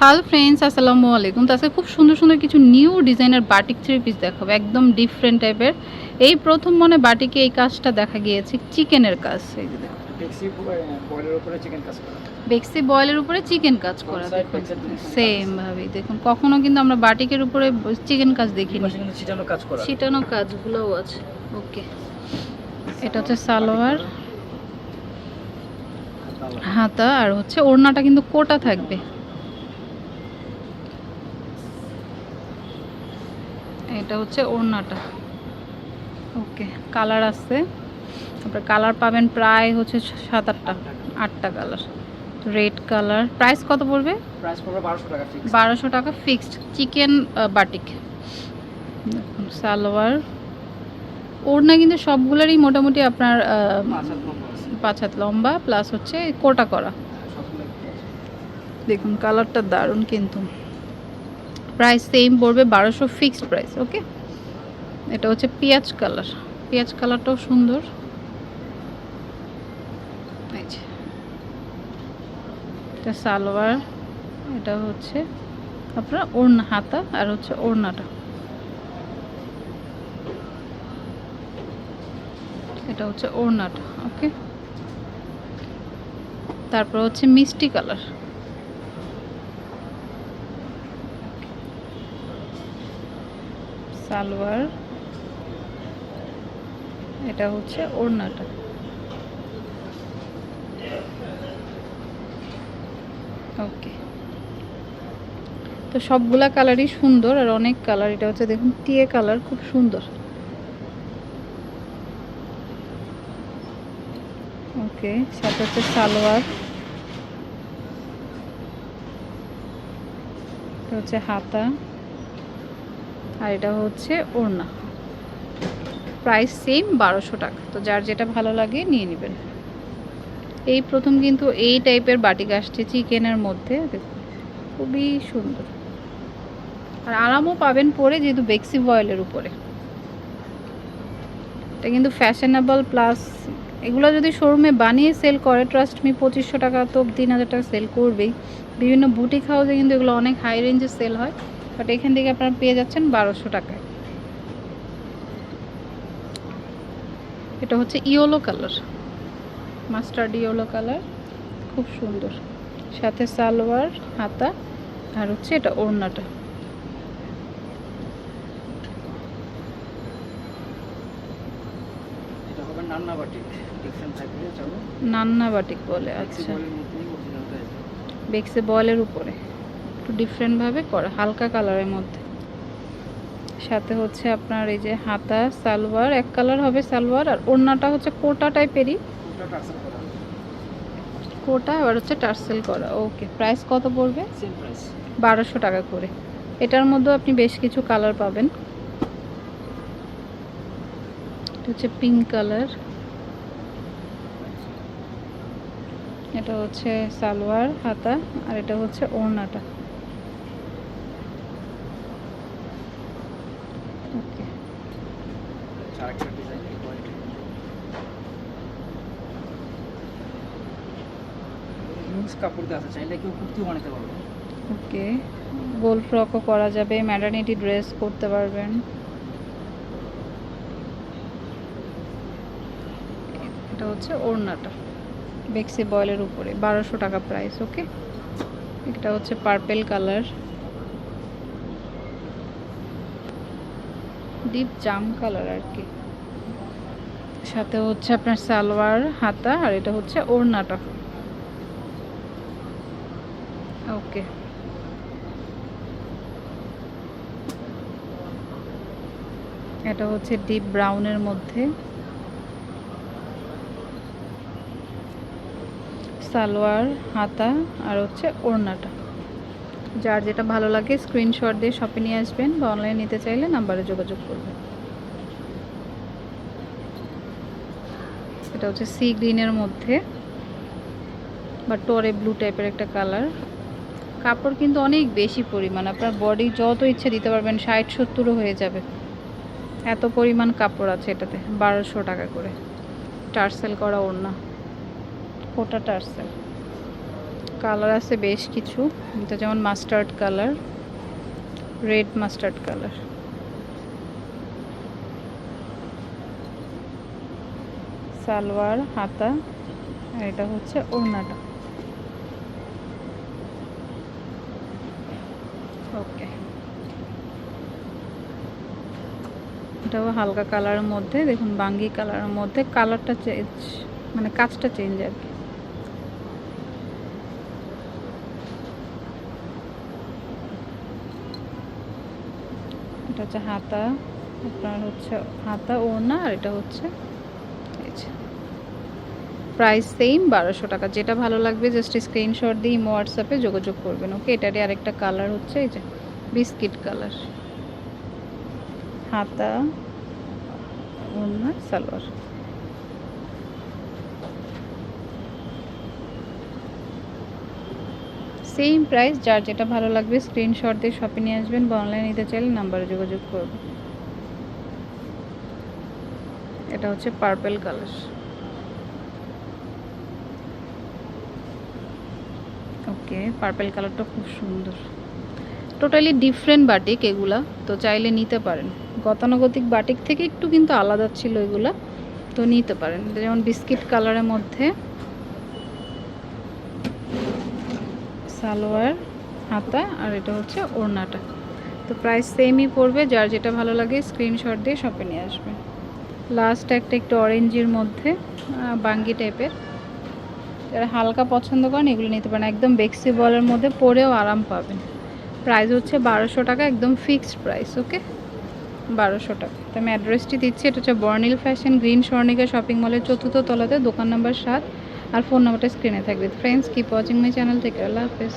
Hello friends আসসালামু আলাইকুম। তো আজকে খুব সুন্দর সুন্দর কিছু নিউ ডিজাইনের বাটিক থ্রি পিস দেখাবো একদম ডিফারেন্ট টাইপের এই প্রথম মনে বাটিকে এই কাজটা দেখা গিয়েছে চিকেনের কাজ। বেক্সি বয়েলের উপরে চিকেন কাজ করা। সেম ভাবেই দেখুন। কখনো কিন্তু আমরা বাটিকের উপরে চিকেন কাজ দেখিনি। ছিটানো কাজগুলোও আছে। ওকে এটা হচ্ছে সালোয়ার। হাতা আর হচ্ছে ওড়নাটা কিন্তু কোটা থাকবে। এটা হচ্ছে ওড়নাটা। ওকে কালার আছে তারপরে কালার পাবেন প্রায় হচ্ছে সাত আটটা আটটা কালার। Red colour. প্রাইস কত পড়বে? বারোশো টাকা ফিক্স বারোশো টাকা ফিক্সড চিকেন বাটিক। সালোয়ার। ওড়না কিন্তু সবগুলোরই মোটামুটি আপনার পাঁচ হাত লম্বা প্লাস হচ্ছে কোটা করা। দেখুন কালারটা দারুণ কিন্তু। প্রাইস সেম পড়বে বারোশো ফিক্সড প্রাইস ওকে এটা হচ্ছে পেঁয়াজ কালার। পেঁয়াজ কালারটাও সুন্দর। এটা সালোয়ার, এটা হচ্ছে আপনার ওড়না, হাতা আর হচ্ছে ওড়নাটা। এটা হচ্ছে ওড়নাটা ওকে তারপর হচ্ছে মিষ্টি কালার। সালোয়ার। এটা হচ্ছে ওড়নাটা। ওকে। তো সবগুলা কালারই সুন্দর আর অনেক কালার। এটা হচ্ছে দেখুন, টিয়ে কালার, খুব সুন্দর। ওকে, সাথে হচ্ছে সালোয়ার। এটা হচ্ছে হাতা। আর এটা হচ্ছে ওড়না। প্রাইস সেম বারোশো টাকা। তো যার যেটা ভালো লাগে নিয়ে নেবেন। এই প্রথম কিন্তু এই টাইপের বাটিক আসছে চিকেনের মধ্যে। খুবই সুন্দর। আর আরামও পাবেন পরে যেহেতু বেক্সি বয়েলের উপরে। এটা কিন্তু ফ্যাশনেবল প্লাস এগুলো যদি শোরুমে বানিয়ে সেল করে ট্রাস্ট মি পঁচিশশো টাকা তো তিন হাজার টাকা সেল করবেই। বিভিন্ন বুটিক হাউসে কিন্তু এগুলো অনেক হাই রেঞ্জে সেল হয়। বাট এখান থেকে আপনারা পেয়ে যাচ্ছেন বারোশো টাকায়। এটা হচ্ছে yellow colour. Mustard yellow colour. খুব সুন্দর। সাথে সালোয়ার হাতা আর হচ্ছে এটা ওড়নাটা। নান্না বাটিক। বলে আচ্ছা। বেক্সে বয়েলের উপরে। একটু ডিফারেন্টভাবে করা হালকা কালারের মধ্যে। সাথে হচ্ছে আপনার এই যে হাতা সালোয়ার এক কালার হবে সালোয়ার আর ওড়নাটা হচ্ছে কোটা টাইপেরই কোটা আর হচ্ছে টার্সেল করা ওকে। প্রাইস কত পড়বে? বারোশো টাকা করে। এটার মধ্যেও আপনি বেশ কিছু কালার পাবেন। এটা হচ্ছে পিঙ্ক কালার এটা হচ্ছে সালোয়ার হাতা আর এটা হচ্ছে ওড়নাটা। ওকে আরেকটা ডিজাইন লুজ কাপড় দিয়ে আছে চাইলে কেউ কুর্তিও বানাতে পারবে ওকে গোল ফ্রকও করা যাবে ম্যাটার্নিটি ড্রেস করতে পারবেন। এটা হচ্ছে ওড়নাটা বেক্সি বয়েলের উপরে বারোশো টাকা প্রাইস ওকে এটা হচ্ছে পার্পেল কালার ডিপ জাম কালার আর কি। সাথে হচ্ছে আপনার সালোয়ার, হাতা, আর এটা হচ্ছে ওড়নাটা। ওকে। এটা হচ্ছে ডিপ ব্রাউনের মধ্যে। সালোয়ার, হাতা, আর হচ্ছে ওড়নাটা। যার যেটা ভালো লাগে স্ক্রিনশট দিয়ে শপে নিয়ে আসবেন বা অনলাইনে নিতে চাইলে নাম্বারে যোগাযোগ করবেন। এটা হচ্ছে সি গ্রিনের মধ্যে বা টরে ব্লু টাইপের একটা কালার কাপড় কিন্তু অনেক বেশি পরিমাণ, আপনার বডি যত ইচ্ছে দিতে পারবেন, ষাট, সত্তরও হয়ে যাবে। এত পরিমাণ কাপড় আছে এটাতে, বারোশো টাকা করে। টার্সেল করা ওড়না, কোটা টার্সেল। কালার আছে বেশ কিছু। এটা যেমন mustard colour, red mustard colour. Salwar, হাতা, আর এটা হচ্ছে ওড়নাটা। ওকে। এটাও হালকা কালারের মধ্যে, দেখুন বাঙ্গি কালারের মধ্যে। কালারটা চেঞ্জ মানে কাজটা চেঞ্জ আর কি। এটা হচ্ছে হাতা, আপনার হচ্ছে হাতা ওড়না, আর এটা হচ্ছে প্রাইস সেম বারোশো টাকা। যেটা ভালো লাগবে জাস্ট স্ক্রিনশট দিয়ে ইমো হোয়াটসঅ্যাপে যোগাযোগ করবেন ওকে এটারই আরেকটা কালার হচ্ছে এই যে বিস্কিট কালার হাতা, ওড়না, সালোয়ার। সেম প্রাইস যার যেটা ভালো লাগবে স্ক্রিনশট দিয়ে শপে নিয়ে আসবেন বা অনলাইনে নিতে চাইলে নাম্বারে যোগাযোগ করবেন এটা হচ্ছে পার্পেল কালার ওকে পার্পেল কালারটা খুব সুন্দর। টোটালি ডিফারেন্ট বাটিক এগুলা, তো চাইলে নিতে পারেন। গতানুগতিক বাটিক থেকে একটু কিন্তু আলাদা ছিল এগুলা, তো নিতে পারেন। যেমন বিস্কিট কালারের মধ্যে। সালোয়ার হাতা আর এটা হচ্ছে ওড়নাটা। তো প্রাইস সেমই পড়বে, যার যেটা ভালো লাগে স্ক্রিনশট দিয়ে শপে নিয়ে আসবে। লাস্ট একটা একটু অরেঞ্জের মধ্যে বাঙ্গি টাইপের যারা হালকা পছন্দ করেন, এগুলো নিতে পারেন। একদম বেক্সি বলের মধ্যে পরেও আরাম পাবেন। প্রাইস হচ্ছে বারোশো টাকা, একদম ফিক্সড প্রাইস ওকে বারোশো টাকা। তো আমি অ্যাড্রেসটি দিচ্ছি, এটা হচ্ছে Barnil fashion green Swarnika shopping মলের চতুর্থ তলাতে, দোকান নাম্বার সাত। আর ফোন নাম্বারটা স্ক্রিনে থাকবে। Friends keep watching my channel থেকে আল্লাহ হাফেজ।